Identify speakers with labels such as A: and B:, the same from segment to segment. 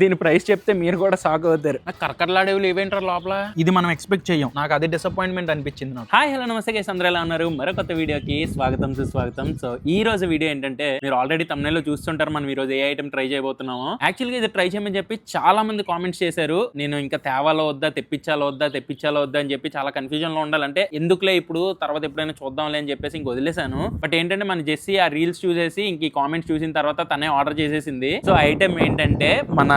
A: దీని ప్రైస్ చెప్తే మీరు కూడా షాక్ అవుతారు. నాకు కరకరలాడేవి ఏవేంటారు లోపల? ఇది మనం ఎక్స్పెక్ట్ చేయం నాకు అదే డిసప్పాయింట్మెంట్ అనిపించింది నాకు. హాయ్ హలో నమస్తే గైస్ అందరూ ఎలా ఉన్నారు? మరో కొత్త వీడియోకి స్వాగతం సుస్వాగతం. సో ఈ రోజు వీడియో ఏంటంటే మీరు ఆల్రెడీ తమిళలో చూస్తుంటారు మనం ఈ రోజు ఏ ఐటమ్ ట్రై చేయబోతున్నామో. యాక్చువల్గా ఇది ట్రై చేయమని చెప్పి చాలా మంది కామెంట్స్ చేశారు. నేను ఇంకా తేవాలో వద్దా తెప్పించాలో వద్దా తెప్పించాలో వద్దా అని చెప్పి చాలా కన్ఫ్యూజన్లో ఉండాలంటే ఎందుకులే ఇప్పుడు తర్వాత ఎప్పుడైనా చూద్దాంలే అని చెప్పేసి ఇంక వదిలేశాను. బట్ ఏంటంటే మన జెస్సీ ఆ రీల్స్ చూసేసి ఇంక ఈ కామెంట్స్ చూసిన తర్వాత తనే ఆర్డర్ చేసేసింది. సో ఐటమ్ ఏంటంటే మన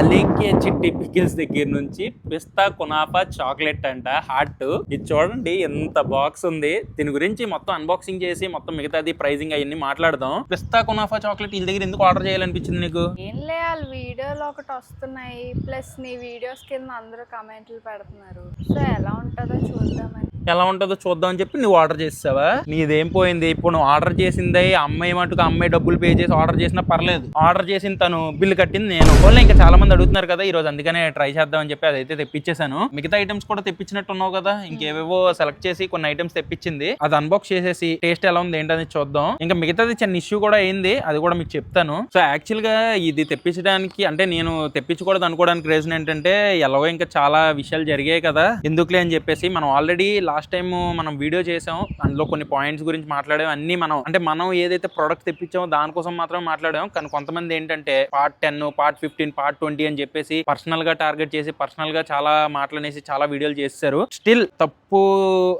A: అలేకే చిట్టి పికిల్స్ దగ్గర నుంచి పిస్తా కునాఫా చాక్లెట్ అంట హార్ట్ ఇది చూడండి ఎంత బాక్స్ ఉంది. దీని గురించి మొత్తం అన్బాక్సింగ్ చేసి మొత్తం మిగతాది ప్రైజింగ్ అవన్నీ మాట్లాడదాం. పిస్తా కునాఫా చాక్లెట్ వీళ్ళ దగ్గర ఎందుకు ఆర్డర్ చేయాలనిపించింది నీకు?
B: ఏం లే వీడియోలు ఒకటి వస్తున్నాయి. ప్లస్ నీ వీడియోస్ కింద అందరూ కమెంట్లు పెడుతున్నారు. సో ఎలా ఉంటుందో చూద్దామని
A: ఎలా ఉంటుందో చూద్దాం అని చెప్పి నువ్వు ఆర్డర్ చేసావా నీదేం పోయింది? ఇప్పుడు నువ్వు ఆర్డర్ చేసిందే అమ్మాయి మటుకు అమ్మాయి డబ్బులు పే చేసి ఆర్డర్ చేసినా పర్లేదు. ఆర్డర్ చేసిన తను బిల్లు కట్టింది నేను. ఓన్లీ ఇంకా చాలా మంది అడుగుతున్నారు కదా ఈ రోజు అందుకనే ట్రై చేద్దాం అని చెప్పి అదైతే తెప్పించేశాను. మిగతా ఐటమ్స్ కూడా తెప్పించినట్టు ఉన్నావు కదా ఇంకేవేవో సెలెక్ట్ చేసి కొన్ని ఐటమ్స్ తెప్పించింది. అది అన్బాక్స్ చేసేసి టేస్ట్ ఎలా ఉంది ఏంటని చూద్దాం. ఇంకా మిగతాది చిన్న ఇష్యూ కూడా అయింది అది కూడా మీకు చెప్తాను. సో యాక్చువల్గా ఇది తెప్పించడానికి అంటే నేను తెప్పించకూడదు అనుకోవడానికి రీజన్ ఏంటంటే ఎలాగో ఇంకా చాలా విషయాలు జరిగాయి కదా ఎందుకులే అని చెప్పేసి మనం ఆల్రెడీ లాస్ట్ టైం మనం వీడియో చేసాం అందులో కొన్ని పాయింట్స్ గురించి మాట్లాడాం అన్ని మనం అంటే మనం ఏదైతే ప్రోడక్ట్ తెప్పించామో దానికోసం మాత్రం మాట్లాడాం. కానీ కొంతమంది ఏంటంటే part ten part fifteen part twenty అని చెప్పేసి పర్సనల్గా టార్గెట్ చేసి పర్సనల్గా చాలా మాట్లాడేసి చాలా వీడియోలు చేస్తారు. స్టిల్ తప్పు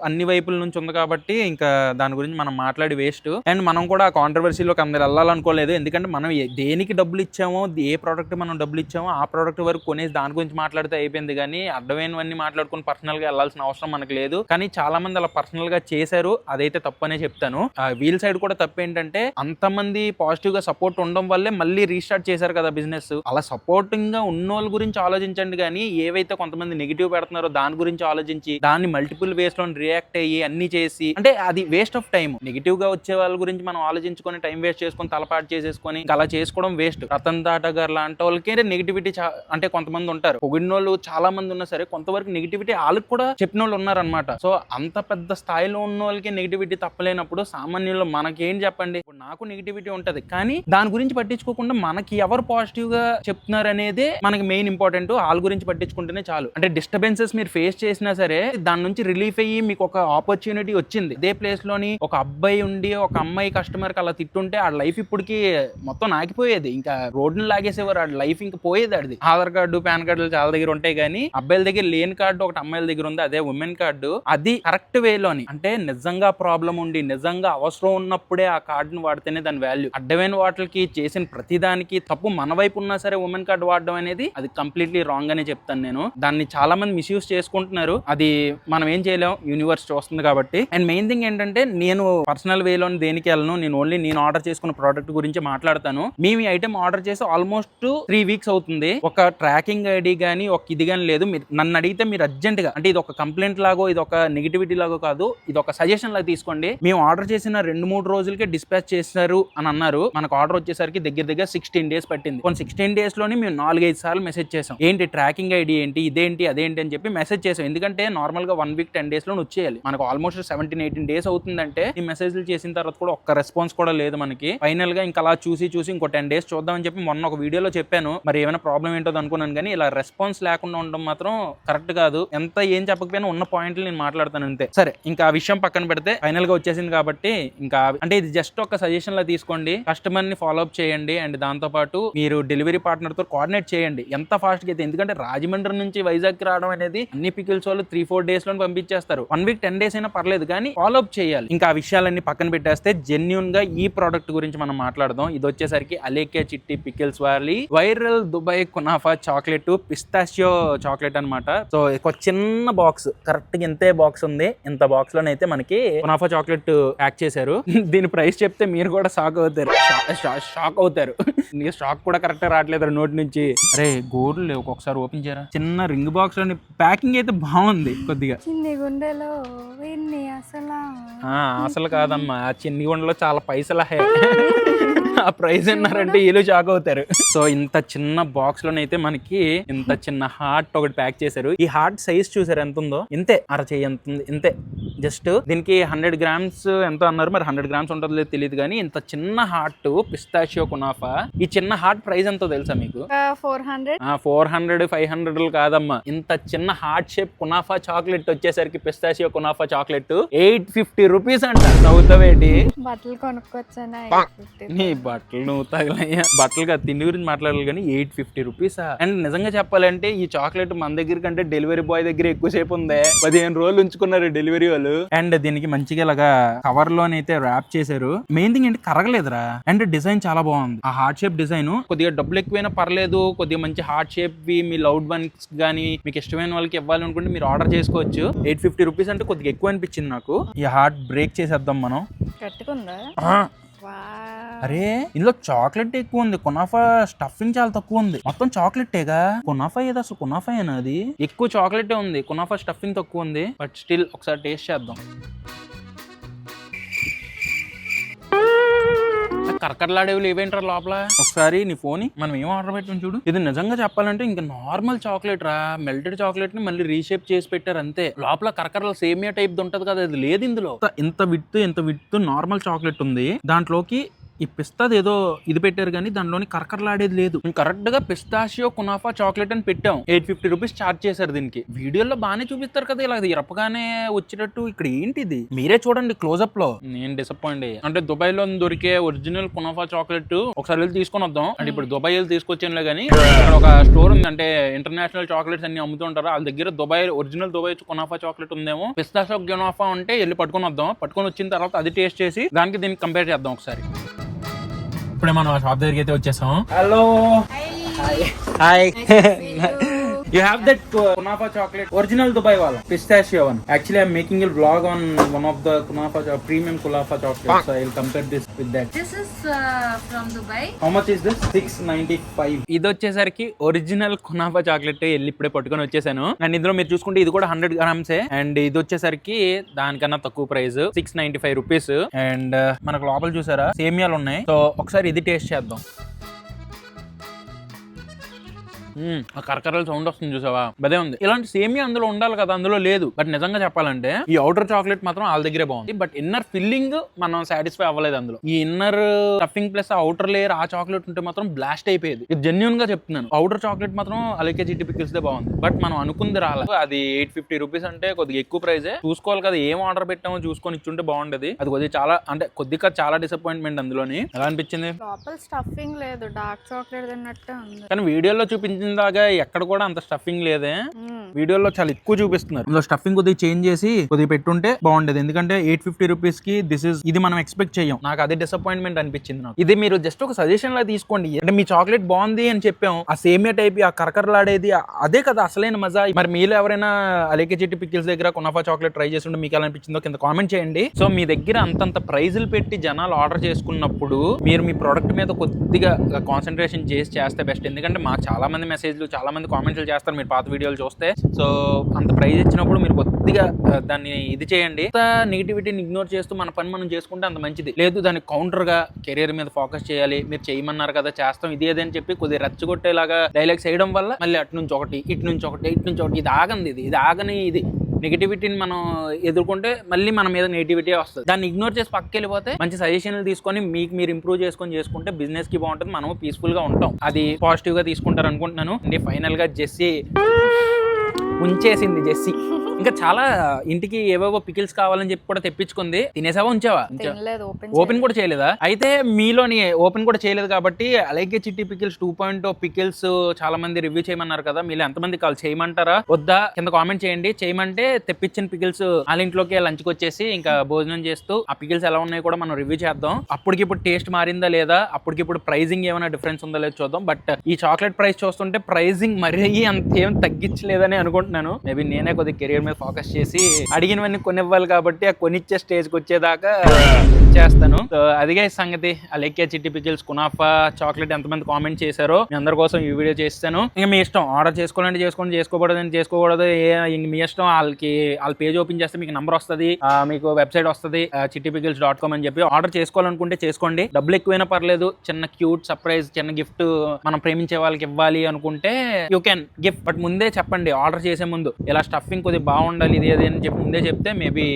A: అన్ని వైపుల నుంచి ఉంది కాబట్టి ఇంకా దాని గురించి మనం మాట్లాడి వేస్ట్ అండ్ మనం కూడా ఆ కాంట్రవర్సీలోకి అందరు వెళ్ళాలనుకోలేదు. ఎందుకంటే మనం దేనికి డబ్బులు ఇచ్చామో ఏ ప్రోడక్ట్ మనం డబ్బులు ఇచ్చామో ఆ ప్రోడక్ట్ వరకు కొనేసి దాని గురించి మాట్లాడితే అయిపోయింది. కానీ అడ్డమైనవన్నీ మాట్లాడుకుని పర్సనల్గా వెళ్ళాల్సిన అవసరం మనకు లేదు. కానీ చాలా మంది అలా పర్సనల్గా చేశారు. అదైతే తప్పనే చెప్తాను. వీల్ సైడ్ కూడా తప్పు ఏంటంటే అంతమంది పాజిటివ్గా సపోర్ట్ ఉండడం వల్లే మళ్ళీ రీస్టార్ట్ చేశారు కదా బిజినెస్ అలా సపోర్టింగ్గా ఉన్న వాళ్ళ గురించి ఆలోచించండి కానీ ఏవైతే కొంతమంది నెగిటివ్ పెడుతున్నారో దాని గురించి ఆలోచించి దాన్ని మల్టిపుల్ వేస్లో రియాక్ట్ అయ్యి అన్ని చేసి అంటే అది వేస్ట్ ఆఫ్ టైం నెగిటివ్గా వచ్చే వాళ్ళ గురించి మనం ఆలోచించుకొని టైం వేస్ట్ చేసుకొని తలపాటు చేసేసుకొని అలా చేసుకోవడం వేస్ట్ రతన్ టాటా గారు లాంటి వాళ్ళకి నెగిటివిటీ అంటే కొంతమంది ఉంటారు. పొగిడిన వాళ్ళు చాలా మంది ఉన్నా సరే కొంతవరకు నెగిటివిటీ వాళ్ళకి కూడా చెప్పిన వాళ్ళు ఉన్నారనమాట సో అంత పెద్ద స్థాయిలో ఉన్న వాళ్ళకి నెగిటివిటీ తప్పలేనప్పుడు సామాన్యులు మనకేం చెప్పండి? ఇప్పుడు నాకు నెగిటివిటీ ఉంటది. కానీ దాని గురించి పట్టించుకోకుండా మనకి ఎవరు పాజిటివ్గా చెప్తున్నారు అనేది మనకి మెయిన్ ఇంపార్టెంట్ వాళ్ళ గురించి పట్టించుకుంటేనే చాలు. అంటే డిస్టర్బెన్సెస్ మీరు ఫేస్ చేసినా సరే దాని నుంచి రిలీఫ్ అయ్యి మీకు ఒక ఆపర్చునిటీ వచ్చింది. ఇదే ప్లేస్లోని ఒక అబ్బాయి ఉండి ఒక అమ్మాయి కస్టమర్కి అలా తిట్టుంటే ఆ లైఫ్ ఇప్పటికి మొత్తం నాకిపోయేది ఇంకా రోడ్ని లాగేసేవారు. ఆ లైఫ్ ఇంకా పోయేది అది ఆధార్ కార్డు పాన్ కార్డులు చాలా దగ్గర ఉంటాయి కానీ అబ్బాయిల దగ్గర లేని కార్డు ఒకటి అమ్మాయిల దగ్గర ఉంది. అదే ఉమెన్ కార్డు. అది అది కరెక్ట్ వేలోని. అంటే నిజంగా ప్రాబ్లం ఉండి నిజంగా అవసరం ఉన్నప్పుడే ఆ కార్డుని వాడితేనే దాని వాల్యూ. అడ్డమైన వాటికి చేసిన ప్రతిదానికి తప్పు మన వైపు ఉన్నా సరే ఉమెన్ కార్డు వాడడం అనేది అది కంప్లీట్లీ రాంగ్ అనే చెప్తాను నేను. దాన్ని చాలా మంది మిస్యూజ్ చేసుకుంటున్నారు. అది మనం ఏం చేయలేం యూనివర్స్ చూస్తుంది కాబట్టి. అండ్ మెయిన్ థింగ్ ఏంటంటే నేను పర్సనల్ వేలో దేనికి వెళ్ళను నేను ఓన్లీ నేను ఆర్డర్ చేసుకున్న ప్రోడక్ట్ గురించి మాట్లాడతాను. మేము ఈ ఐటమ్ ఆర్డర్ చేసి ఆల్మోస్ట్ త్రీ వీక్స్ అవుతుంది. ఒక ట్రాకింగ్ ఐడి కానీ ఒక ఇది కానీ లేదు. మీరు నన్ను అడిగితే మీరు అర్జెంట్గా అంటే ఇది ఒక కంప్లైంట్ లాగో ఇది ఒక నెగిటివిటీ లాగా కాదు ఇది ఒక సజెషన్ లాగా తీసుకోండి. మేము ఆర్డర్ చేసిన రెండు మూడు రోజులకే డిస్పాచ్ చేశారు అని అన్నారు. మనకు ఆర్డర్ వచ్చేసరికి దగ్గర దగ్గర సిక్స్టీన్ డేస్ పట్టింది. కొన్ని సిక్స్టీన్ డేస్లోనే మేము నాలుగైదు సార్లు మెసేజ్ చేసాం ఏంటి ట్రాకింగ్ ఐడి ఏంటి ఇదేంటి అదేంటి అని చెప్పి మెసేజ్ చేసాం ఎందుకంటే నార్మల్గా వన్ వీక్ టెన్ డేస్లో వచ్చేయాలి. మనకు ఆల్మోస్ట్ సెవెంటీన్ ఎయిటీన్ డేస్ అవుతుందంటే ఈ మెసేజ్లు చేసిన తర్వాత కూడా ఒక్క రెస్పాన్స్ కూడా లేదు మనకి. ఫైనల్గా ఇంకా అలా చూసి చూసి ఇంకో టెన్ డేస్ చూద్దామని చెప్పి మొన్న ఒక వీడియోలో చెప్పాను. మరి ఏమైనా ప్రాబ్లం ఏంటో అనుకున్నాను కానీ ఇలా రెస్పాన్స్ లేకుండా ఉండడం మాత్రం కరెక్ట్ కాదు. ఎంత ఏం చెప్పకపోయినా ఉన్న పాయింట్లు నేను మాట్లాడతాను అంతే సరే ఇంకా ఆ విషయం పక్కన పెడితే ఫైనల్గా వచ్చేసింది కాబట్టి ఇంకా అంటే ఇది జస్ట్ ఒక సజెషన్ లా తీసుకోండి. కస్టమర్ని ఫాలో అప్ చేయండి అండ్ దాంతో పాటు మీరు డెలివరీ పార్ట్నర్తో కోఆర్డినేట్ చేయండి. ఎంత ఫాస్ట్గా అయితే ఎందుకంటే రాజమండ్రి నుంచి వైజాగ్కి రావడం అనేది అన్ని పికిల్స్ వాళ్ళు త్రీ ఫోర్ డేస్లో పంపించేస్తారు. వన్ వీక్ టెన్ డేస్ అయినా పర్లేదు కానీ ఫాలో అప్ చేయాలి. ఇంకా ఆ విషయాలన్నీ పక్కన పెట్టేస్తే జెన్యున్గా ఈ ప్రోడక్ట్ గురించి మనం మాట్లాడదాం. ఇది వచ్చేసరికి అలేకే చిట్టి పికిల్స్ వారి viral Dubai kunafa chocolate pistachio chocolate అన్నమాట. సో ఒక చిన్న బాక్స్ కరెక్ట్గా ఇంతే బాక్స్ ఉంది. ఇంత బాక్స్ లోనైతే మనకి కునాఫా చాక్లెట్ ప్యాక్ చేశారు. దీని ప్రైస్ చెప్తే మీరు కూడా షాక్ అవుతారు. షాక్ అవుతారు. నీకు షాక్ కూడా కరెక్ట్ రావట్లేదు నోటి నుంచి. అరే గోర్లు లేవు. ఒకసారి ఓపెన్ చేయరా? చిన్న రింగ్ బాక్స్లోని ప్యాకింగ్ అయితే బాగుంది కొద్దిగా.
B: చిన్ని గుండెలో అసలు.
A: ఆ, అసలు కాదమ్మా. చిన్ని గుండెలో చాలా పైసలు హే. ఆ ప్రైస్ అన్నారంటే వీళ్ళు షాక్ అవుతారు. సో ఇంత చిన్న బాక్స్ లోనైతే మనకి ఇంత చిన్న హార్ట్ ఒకటి ప్యాక్ చేశారు. ఈ హార్ట్ సైజ్ చూసారు ఎంత ఉందో ఇంతే. అరచేయి ఎంత ఉంది ఇంతే. జస్ట్ దీనికి హండ్రెడ్ గ్రామ్స్ ఎంత అన్నారు. మరి హండ్రెడ్ గ్రామ్స్ ఉంటుందో లేదో తెలియదు కానీ ఇంత చిన్న హార్ట్ పిస్తాషియో కునాఫా ఈ చిన్న హార్ట్ ప్రైస్ ఎంతో తెలుసా మీకు?
B: Four hundred
A: four hundred five hundred కాదమ్మా. ఇంత చిన్న హార్ట్ షేప్ కునాఫా చాక్లెట్ వచ్చేసరికి pistachio kunafa chocolate eight fifty rupees అంట. నవ్వుతావేటి
B: బట్టలు కొనుక్కొచ్చానా?
A: నీ బట్టలు నువ్వు తగలయ్యా. బట్టలు కాదు తిండి గురించి మాట్లాడాలి కానీ ఎయిట్ ఫిఫ్టీ రూపీస్ అండ్ నిజంగా చెప్పాలంటే ఈ చాక్లెట్ మన దగ్గర కంటే డెలివరీ బాయ్ దగ్గర ఎక్కువసేపు ఉంది. పదిహేను రోజులు ఉంచుకున్నారు డెలివరీ వాళ్ళు. అండ్ దీనికి మంచిగా ఇలాగా కవర్ లోనైతే ర్యాప్ చేశారు. మెయిన్ థింగ్ ఏంటి కరగలేదురా. అండ్ డిజైన్ చాలా బాగుంది. ఆ హార్ట్ షేప్ డిజైన్ కొద్దిగా డబ్బులు ఎక్కువైనా పర్లేదు. కొద్దిగా మంచి హార్ట్ షేప్ మీ లౌడ్ వన్స్ కానీ మీకు ఇష్టమైన వాళ్ళకి ఇవ్వాలి అనుకుంటే మీరు ఆర్డర్ చేసుకోవచ్చు. ఎయిట్ ఫిఫ్టీ రూపీస్ అంటే కొద్దిగా ఎక్కువ అనిపించింది నాకు. ఈ హార్ట్ బ్రేక్ చేసేద్దాం మనం.
B: కట్టుకుందా?
A: అరే ఇందులో చాక్లెట్ ఎక్కువ ఉంది. కునాఫా స్టఫింగ్ చాలా తక్కువ ఉంది. మొత్తం చాక్లెటేగా కునాఫా ఏదో అసలు కునాఫా అది? ఎక్కువ చాక్లెటే ఉంది. కునాఫా స్టఫింగ్ తక్కువ ఉంది. బట్ స్టిల్ ఒకసారి టేస్ట్ చేద్దాం. కరకరలాడేవి లేవేంట్రా లోపల? ఒకసారి నీ ఫోన్ మనం ఏం ఆర్డర్ పెట్టాం చూడు? ఇది నిజంగా చెప్పాలంటే ఇంకా నార్మల్ చాక్లెట్ రా. మెల్టెడ్ చాక్లెట్ని మళ్ళీ రీషేప్ చేసి పెట్టారు అంతే. లోపల కరకరల సేమియా టైప్ ఉంటది కదా అది లేదు ఇందులో. ఇంత- ఇంత విత్ ఇంత విత్ నార్మల్ చాక్లెట్ ఉంది. దాంట్లోకి ఈ పిస్తాది ఏదో ఇది పెట్టారు కానీ దానిలోని కరకరలాడేది లేదు. కరెక్ట్గా పిస్తాషియో కునాఫా చాక్లెట్ అని పెట్టాం. ఎయిట్ ఫిఫ్టీ రూపీస్ చార్జ్ చేశారు దీనికి. వీడియోలో బాగానే చూపిస్తారు కదా ఇలా ఇరపగానే వచ్చేటట్టు ఇక్కడ ఏంటిది? మీరే చూడండి క్లోజ్అప్లో. నేను డిసప్పాయింట్ అయ్యా. అంటే దుబాయ్లో దొరికే ఒరిజినల్ కునాఫా చాక్లెట్ ఒకసారి వెళ్ళి తీసుకొని వద్దాం. అంటే ఇప్పుడు దుబాయ్ వెళ్ళి తీసుకొచ్చానులే కానీ ఇక్కడ ఒక స్టోర్ ఉంది. అంటే ఇంటర్నేషనల్ చాక్లెట్స్ అన్ని అమ్ముతుంటారు వాళ్ళ దగ్గర Dubai original Dubai kunafa chocolate ఉందేమో. పిస్తాషో కునాఫా ఉంటే వెళ్ళి పట్టుకొని వద్దాం. పట్టుకొని వచ్చిన తర్వాత అది టేస్ట్ చేసి దానికి దీనికి కంపేర్ చేద్దాం ఒకసారి. ఇప్పుడే మనం ఆ షాప్ దగ్గరికి అయితే వచ్చేసాం hello hi you have that kunafa chocolate original Dubai వాళ్ళ pistachio one actually I'm making a vlog on one of the kunafa premium kunafa chocolate so I will compare this with that
C: This is uh, from Dubai.
A: How much is this six ninety five ఇది వచ్చేసరికి original kunafa chocolate వెళ్ళి ఇప్పుడే పట్టుకొని వచ్చేసాను. And ఇందులో మీరు చూసుకుంటే ఇది కూడా హండ్రెడ్ గ్రామ్సే అండ్ ఇది వచ్చేసరికి దానికన్నా తక్కువ price six ninety five rupees and మనకు లోపల చూసారా? సేమియాలు ఉన్నాయి. సో ఒకసారి ఇది టేస్ట్ చేద్దాం. ఆ కరకరల సౌండ్ వస్తుంది చూసావా? బదే ఉంది. ఇలాంటి సేమియా అందులో ఉండాలి కదా అందులో లేదు. బట్ నిజంగా చెప్పాలంటే ఈ అవుటర్ చాక్లెట్ మాత్రం వాళ్ళ దగ్గరే బాగుంది. బట్ ఇన్నర్ ఫిల్లింగ్ మనం సాటిస్ఫై అవ్వలేదు అందులో. ఈ inner stuffing plus outer layer ఆ చాక్లెట్ ఉంటే మాత్రం బ్లాస్ట్ అయిపోయేది. ఇది జెన్యున్గా చెప్తున్నాను. అవుటర్ చాక్లెట్ మాత్రం అలకే జిట్టి పికిల్స్ దే బాగుంది. బట్ మనం అనుకుంది రాలే. అది ఎయిట్ ఫిఫ్టీ రూపీస్ అంటే కొద్దిగా ఎక్కువ ప్రైజే చూసుకోవాలి కదా ఏం ఆర్డర్ పెట్టామో చూసుకొని ఇచ్చుంటే బాగుండేది. అది కొద్దిగా చాలా అంటే కొద్దిగా చాలా డిసప్పాయింట్మెంట్ అందులోని. ఎలా అనిపించింది?
B: లోపల స్టఫింగ్ లేదు డార్క్ చాక్లెట్ తిన్నట్టే ఉంది.
A: కానీ వీడియోలో చూపించిన దాకా ఎక్కడ కూడా అంత స్టఫింగ్ లేదే. వీడియోలో చాలా ఎక్కువ చూపిస్తున్నారు. ఇందులో స్టఫింగ్ కొద్దిగా చేంజ్ చేసి కొద్దిగా పెట్టుంటే బాగుండేది. ఎందుకంటే ఎయిట్ ఫిఫ్టీ రూపీస్కి దిస్ ఇస్ ఇది మనం ఎక్స్పెక్ట్ చేయం నాకు అదే డిసప్పాయింట్మెంట్ అనిపించింది నాకు. ఇది మీరు జస్ట్ ఒక సజెషన్ లా తీసుకోండి. అంటే మీ చాక్లెట్ బాగుంది అని చెప్పాం. ఆ సేమియా టైప్ ఆ కరకరలాడేది అదే కదా అసలైన మజా. మరి మీలో ఎవరైనా అలేకే చెట్టు పికిల్స్ దగ్గర కునాఫా చాక్లెట్ ట్రై చేస్తుంటే మీకు ఎలా అనిపించిందో కింద కామెంట్ చేయండి. సో మీ దగ్గర అంతంత ప్రైజులు పెట్టి జనాలు ఆర్డర్ చేసుకున్నప్పుడు మీరు మీ ప్రోడక్ట్ మీద కొద్దిగా కాన్సన్ట్రేషన్ చేసి చేస్తే బెస్ట్ ఎందుకంటే మాకు చాలా మంది మెసేజ్లు చాలా మంది కామెంట్లు చేస్తారు మీరు పాత వీడియోలు చూస్తే. సో అంత ప్రైజ్ ఇచ్చినప్పుడు మీరు కొద్దిగా దాన్ని ఇది చేయండి. నెగిటివిటీని ఇగ్నోర్ చేస్తూ మన పని మనం చేసుకుంటే అంత మంచిది. లేదు దానికి కౌంటర్గా కెరీర్ మీద ఫోకస్ చేయాలి. మీరు చేయమన్నారు కదా చేస్తాం ఇది అదే అని చెప్పి కొద్దిగా రెచ్చగొట్టేలాగా డైలాగ్స్ వేయడం వల్ల మళ్ళీ అటు నుంచి ఒకటి ఇటు నుంచి ఒకటి ఇటు నుంచి ఒకటి ఇది ఆగంది ఇది ఇది ఆగని ఇది. నెగిటివిటీని మనం ఎదుర్కొంటే మళ్ళీ మన మీద నెగిటివిటీ వస్తుంది. దాన్ని ఇగ్నోర్ చేసి పక్కకి వెళ్ళిపోతే మంచి సజెషన్లు తీసుకొని మీకు మీరు ఇంప్రూవ్ చేసుకొని చేసుకుంటే బిజినెస్కి బాగుంటుంది మనం పీస్ఫుల్గా ఉంటాం. అది పాజిటివ్గా తీసుకుంటారు అనుకుంటున్నాను ఫైనల్గా జెస్సీ ఉంచేసింది జెస్సీ. ఇంకా చాలా ఇంటికి ఏవేవో పికిల్స్ కావాలని చెప్పి కూడా తెప్పించుకుంది. తినేసావా ఉంచావా?
B: ఓపెన్
A: ఓపెన్ కూడా చేయలేదా? అయితే మీలోని ఓపెన్ కూడా చేయలేదు కాబట్టి అలాగే చిట్టి పికిల్స్ టూ పాయింట్ పికిల్స్ చాలా మంది రివ్యూ చేయమన్నారు కదా మీరు ఎంతమంది కాల్ చేయమంటారా? వద్దా? కింద కామెంట్ చేయండి. చేయమంటే తెప్పించిన పికిల్స్ వాళ్ళ ఇంట్లోకి లంచ్కి వచ్చేసి ఇంకా భోజనం చేస్తూ ఆ పికిల్స్ ఎలా ఉన్నాయో కూడా మనం రివ్యూ చేద్దాం. అప్పటికిప్పుడు టేస్ట్ మారిందా లేదా? అప్పటికిప్పుడు ప్రైజింగ్ ఏమైనా డిఫరెన్స్ ఉందా లేదా చూద్దాం. బట్ ఈ చాక్లెట్ ప్రైస్ చూస్తుంటే ప్రైజింగ్ మరీ అంత ఏం తగ్గించలేదని అనుకుంటున్నాను. మేబీ నేనే కొద్దిగా కెరియర్ మీద ఫోకస్ చేసి అడిగినవన్నీ కొనివ్వాలి కాబట్టి ఆ కొనిచ్చే స్టేజ్కి వచ్చేదాకా చేస్తాను. అదిగే ఈ సంగతి. Alekhya Chitti pickles kunafa chocolate ఎంతమంది కామెంట్ చేశారో మీ అందరి కోసం ఈ వీడియో చేస్తాను. ఇంకా మీ ఇష్టం ఆర్డర్ చేసుకోవాలంటే చేసుకోండి చేసుకోకూడదని చేసుకోకూడదు. అని ఇంక మీ ఇష్టం వాళ్ళకి వాళ్ళ పేజ్ ఓపెన్ చేస్తే మీకు నంబర్ వస్తుంది మీకు వెబ్సైట్ వస్తుంది చిట్టి పికిల్స్ డాట్ కామ్ అని చెప్పి ఆర్డర్ చేసుకోవాలనుకుంటే చేసుకోండి. డబ్బులు ఎక్కువైనా పర్లేదు చిన్న క్యూట్ సర్ప్రైజ్ చిన్న గిఫ్ట్ మనం ప్రేమించే వాళ్ళకి ఇవ్వాలి అనుకుంటే యూ కెన్ గిఫ్ట్ బట్ ముందే చెప్పండి ఆర్డర్ చేసే ముందు. ఇలా స్టఫింగ్ కొద్దిగా బాగుండాలి ఇది అది అని చెప్పి ముందే చెప్తే మేబీ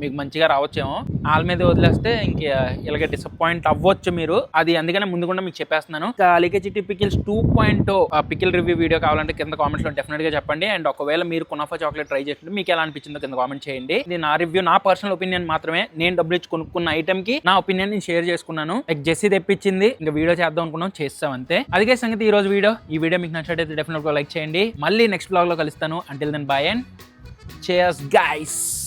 A: మీకు మంచిగా రావచ్చేమో. వాళ్ళ మీద వదిలేస్తే ఇంక ఇలాగ డిసప్పాయింట్ అవ్వచ్చు మీరు. అది అందుకనే ముందు కూడా మీకు చెప్పేస్తున్నాను. Alekhya Chitti pickles two point pickle review video కావాలంటే కింద కామెంట్స్లో డెఫినెట్గా చెప్పండి. అండ్ ఒకవేళ మీరు కునాఫా చాక్లెట్ ట్రై చేసి మీకు ఎలా అనిపించిందో కింద కామెంట్ చేయండి. ఇది నా రివ్యూ నా పర్సనల్ ఒపీనియన్ మాత్రమే. నేను డబ్బులు ఇచ్చి కొనుక్కున్న ఐటమ్కి నా ఒపీనియన్ నేను షేర్ చేసుకున్నాను. లైక్ జెస్సీ తెప్పించింది. ఇంకా వీడియో చేద్దాం అనుకున్నాం చేస్తాం అంతే. అదిగే సంగతి ఈ రోజు వీడియో. ఈ వీడియో మీకు నచ్చినట్టయితే డెఫినెట్గా లైక్ చేయండి. మళ్ళీ నెక్స్ట్ బ్లాగ్లో కలుస్తాను. Until then bye and Cheers, guys!